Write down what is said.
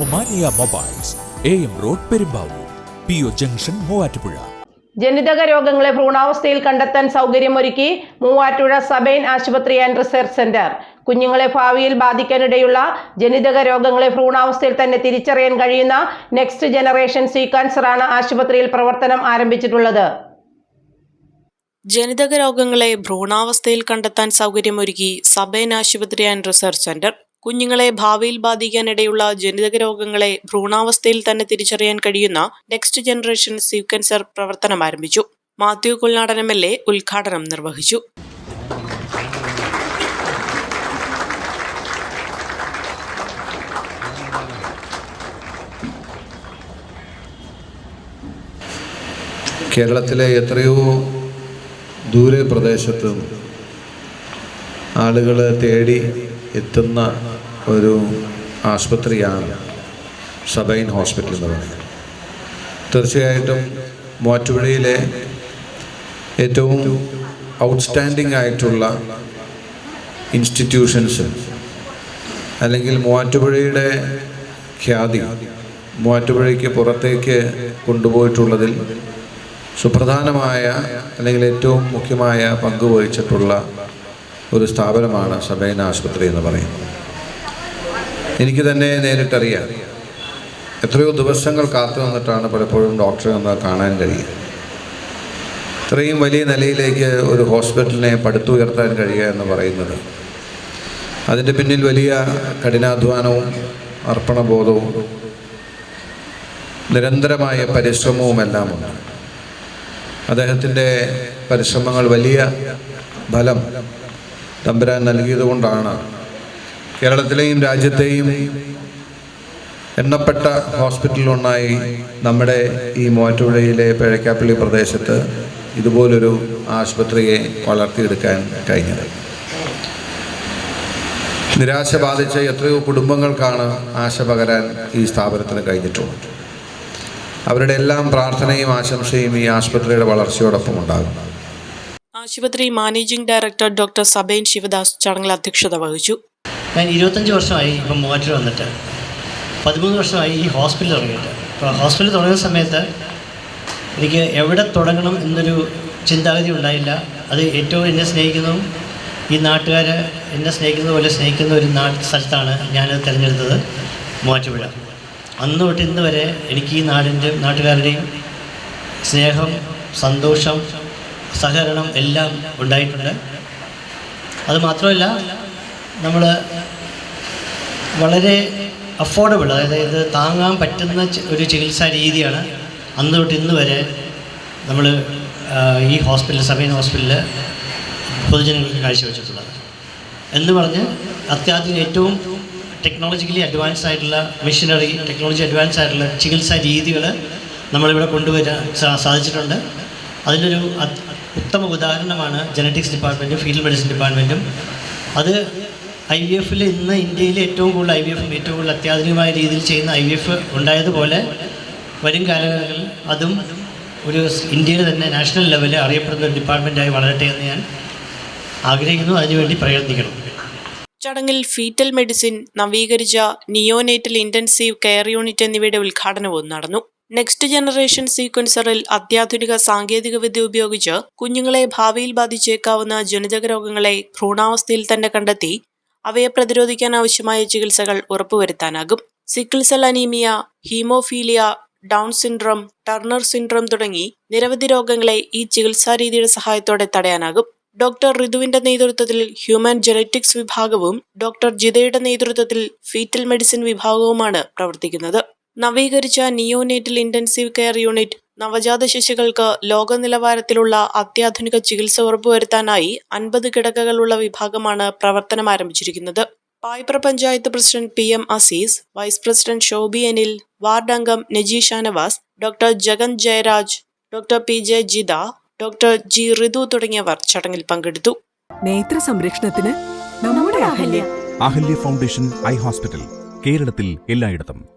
Omania mobiles A M road Perumbavoor P O junction Muvattupuzha. ജനിതക രോഗങ്ങളെ ഭ്രൂണാവസ്ഥയിൽ കണ്ടെത്താൻ സൗകര്യമൊരുക്കി മൂവാറ്റുപുഴ സബൈൻ ആശുപത്രി ആൻഡ് റിസർച്ച് സെന്റർ. കുഞ്ഞുങ്ങളെ ഭാവിയിൽ ബാധിക്കാനിടയുള്ള ജനിതക രോഗങ്ങളെ ഭ്രൂണാവസ്ഥയിൽ തന്നെ തിരിച്ചറിയാൻ കഴിയുന്ന നെക്സ്റ്റ് ജനറേഷൻ സീക്വൻസറാണ് ആശുപത്രിയിൽ പ്രവർത്തനം ആരംഭിച്ചിട്ടുള്ളത്. ജനിതക രോഗങ്ങളെ ഭ്രൂണാവസ്ഥയിൽ കണ്ടെത്താൻ സൗകര്യമൊരുക്കി സബൈൻ ആശുപത്രി ആൻഡ് റിസർച്ച് സെന്റർ കുഞ്ഞുങ്ങളെ ഭാവിയിൽ ബാധിക്കാനിടയുള്ള ജനിതക രോഗങ്ങളെ ഭ്രൂണാവസ്ഥയിൽ തന്നെ തിരിച്ചറിയാൻ കഴിയുന്ന നെക്സ്റ്റ് ജനറേഷൻ സീക്വൻസർ പ്രവർത്തനം ആരംഭിച്ചു. Mathew Kuzhalnadan M L A ഉദ്ഘാടനം നിർവഹിച്ചു. കേരളത്തിലെ എത്രയോ ദൂരെ പ്രദേശത്ത് ആളുകൾ തേടി എത്തുന്ന ഒരു ആശുപത്രിയാണ് സബൈൻ ഹോസ്പിറ്റൽ എന്ന് പറയുന്നത്. തീർച്ചയായിട്ടും മൂവാറ്റുപുഴയിലെ ഏറ്റവും ഔട്ട്സ്റ്റാൻഡിംഗ് ആയിട്ടുള്ള ഇൻസ്റ്റിറ്റ്യൂഷൻസ് അല്ലെങ്കിൽ മൂവാറ്റുപുഴയുടെ ഖ്യാതി മൂവാറ്റുപുഴയ്ക്ക് പുറത്തേക്ക് കൊണ്ടുപോയിട്ടുള്ളതിൽ സുപ്രധാനമായ അല്ലെങ്കിൽ ഏറ്റവും മുഖ്യമായ പങ്ക് വഹിച്ചിട്ടുള്ള ഒരു സ്ഥാപനമാണ് സബൈന ആശുപത്രി എന്ന് പറയുന്നത്. എനിക്ക് തന്നെ നേരിട്ടറിയാം. എത്രയോ ദിവസങ്ങൾ കാത്തു നിന്നിട്ടാണ് പലപ്പോഴും ഡോക്ടറെ ഒന്ന് കാണാൻ കഴിയുക. ഇത്രയും വലിയ നിലയിലേക്ക് ഒരു ഹോസ്പിറ്റലിനെ പടുത്തുയർത്താൻ കഴിയുക എന്ന് പറയുന്നത്. അതിന്റെ പിന്നിൽ വലിയ കഠിനാധ്വാനവും അർപ്പണബോധവും നിരന്തരമായ പരിശ്രമവും എല്ലാം പരിശ്രമവുമെല്ലാമുണ്ട് അദ്ദേഹത്തിന്റെ പരിശ്രമങ്ങൾ വലിയ ഫലം തമ്പുരാൻ നൽകിയതുകൊണ്ടാണ് കേരളത്തിലെയും രാജ്യത്തെയും എണ്ണപ്പെട്ട ഹോസ്പിറ്റലിലൊന്നായി നമ്മുടെ ഈ മൂവാറ്റുപുഴയിലെ പിഴക്കാപ്പള്ളി പ്രദേശത്ത് ഇതുപോലൊരു ആശുപത്രിയെ വളർത്തിയെടുക്കാൻ കഴിഞ്ഞത്. നിരാശ ബാധിച്ച എത്രയോ കുടുംബങ്ങൾക്കാണ് ആശ പകരാൻ ഈ സ്ഥാപനത്തിന് കഴിഞ്ഞിട്ടുള്ളത്. അവരുടെ എല്ലാം പ്രാർത്ഥനയും ആശംസയും ഈ ആശുപത്രിയുടെ വളർച്ചയോടൊപ്പം ഉണ്ടാകും. ആശുപത്രി managing director doctor Sabine Sivadas ചടങ്ങിൽ അധ്യക്ഷത വഹിച്ചു. ഞാൻ ഇരുപത്തഞ്ച് വർഷമായി ഇപ്പം മൂവാറ്റിൽ വന്നിട്ട്. പതിമൂന്ന് വർഷമായി ഈ ഹോസ്പിറ്റൽ തുടങ്ങിയിട്ട്. അപ്പോൾ ഹോസ്പിറ്റൽ തുടങ്ങുന്ന സമയത്ത് എനിക്ക് എവിടെ തുടങ്ങണം എന്നൊരു ചിന്താഗതി ഉണ്ടായില്ല. അത് ഏറ്റവും എന്നെ സ്നേഹിക്കുന്നതും ഈ നാട്ടുകാർ എന്നെ സ്നേഹിക്കുന്ന പോലെ സ്നേഹിക്കുന്ന ഒരു നാ സ്ഥലത്താണ് ഞാനത് തിരഞ്ഞെടുത്തത് മൂവാറ്റുപുഴ. അന്ന് തൊട്ട് ഇന്ന് വരെ എനിക്ക് ഈ നാടിന്റെ നാട്ടുകാരുടെയും സ്നേഹം സന്തോഷം സഹകരണം എല്ലാം ഉണ്ടായിട്ടുണ്ട്. അത് മാത്രമല്ല നമ്മൾ വളരെ അഫോർഡബിൾ അതായത് താങ്ങാൻ പറ്റുന്ന ഒരു ചികിത്സാ രീതിയാണ് അന്ന് തൊട്ട് ഇന്ന് വരെ നമ്മൾ ഈ ഹോസ്പിറ്റൽ സമീൻ ഹോസ്പിറ്റലിൽ പൊതുജനങ്ങൾക്ക് കാഴ്ചവെച്ചിട്ടുള്ളത്. എന്ന് പറഞ്ഞ് അത്യാധുനിക ഏറ്റവും ടെക്നോളജിക്കലി അഡ്വാൻസ് ആയിട്ടുള്ള മെഷീനറി ടെക്നോളജി അഡ്വാൻസ് ആയിട്ടുള്ള ചികിത്സാ രീതികൾ നമ്മളിവിടെ കൊണ്ടുവരാൻ സാധിച്ചിട്ടുണ്ട്. അതിനൊരു അത്- ഉത്തമ ഉദാഹരണമാണ് ജനറ്റിക്സ് ഡിപ്പാർട്ട്മെന്റും ഫീൽഡ് മെഡിസിൻ ഡിപ്പാർട്ട്മെന്റും അത് ഐ വി എഫിൽ ഇന്ന് ഇന്ത്യയിൽ ഏറ്റവും കൂടുതൽ ഐ വി എഫും ഏറ്റവും കൂടുതൽ അത്യാധുനികമായ രീതിയിൽ ചെയ്യുന്ന ഐ വി എഫ് ഉണ്ടായതുപോലെ വരും കാലങ്ങളിൽ അതും ഒരു ഇന്ത്യയിൽ തന്നെ നാഷണൽ ലെവലിൽ അറിയപ്പെടുന്ന ഒരു ഡിപ്പാർട്ട്മെന്റായി വളരട്ടെ എന്ന് ഞാൻ ആഗ്രഹിക്കുന്നു. അതിനുവേണ്ടി പ്രയത്നിക്കണം. ചടങ്ങിൽ ഫീറ്റൽ മെഡിസിൻ നവീകരിച്ച നിയോനേറ്റൽ ഇന്റൻസീവ് കെയർ യൂണിറ്റ് എന്നിവയുടെ ഉദ്ഘാടനവും നടന്നു. നെക്സ്റ്റ് ജനറേഷൻ സീക്വൻസറിൽ അത്യാധുനിക സാങ്കേതികവിദ്യ ഉപയോഗിച്ച് കുഞ്ഞുങ്ങളെ ഭാവിയിൽ ബാധിച്ചേക്കാവുന്ന ജനിതക രോഗങ്ങളെ ഭ്രൂണാവസ്ഥയിൽ തന്നെ കണ്ടെത്തി അവയെ പ്രതിരോധിക്കാൻ ആവശ്യമായ ചികിത്സകൾ ഉറപ്പുവരുത്താനാകും. Sickle cell anaemia haemophilia down syndrome Turner syndrome തുടങ്ങി നിരവധി രോഗങ്ങളെ ഈ ചികിത്സാ രീതിയുടെ സഹായത്തോടെ തടയാനാകും. ഡോക്ടർ ഋതുവിന്റെ നേതൃത്വത്തിൽ ഹ്യൂമൻ ജനറ്റിക്സ് വിഭാഗവും ഡോക്ടർ ജിതയുടെ നേതൃത്വത്തിൽ ഫീറ്റൽ മെഡിസിൻ വിഭാഗവുമാണ് പ്രവർത്തിക്കുന്നത്. നവീകരിച്ച നിയോനേറ്റൽ ഇന്റൻസീവ് കെയർ യൂണിറ്റ് നവജാത ശിശുക്കൾക്ക് ലോക നിലവാരത്തിലുള്ള അത്യാധുനിക ചികിത്സ ഉറപ്പുവരുത്താനായി അൻപത് കിടക്കകളുള്ള വിഭാഗമാണ് പ്രവർത്തനം ആരംഭിച്ചിരിക്കുന്നത്. Paipra panchayat president P M Azeez vice president Shobi Anil ward അംഗം Naji Shanavas doctor Jagan Jayaraj doctor P J Jitha doctor G Ritu തുടങ്ങിയവർ ചടങ്ങിൽ പങ്കെടുത്തു. നേത്ര സംരക്ഷണത്തിന് നമ്മുടെ Ahalya. Ahalya foundation eye hospital കേരളത്തിൽ എല്ലായിടത്തും.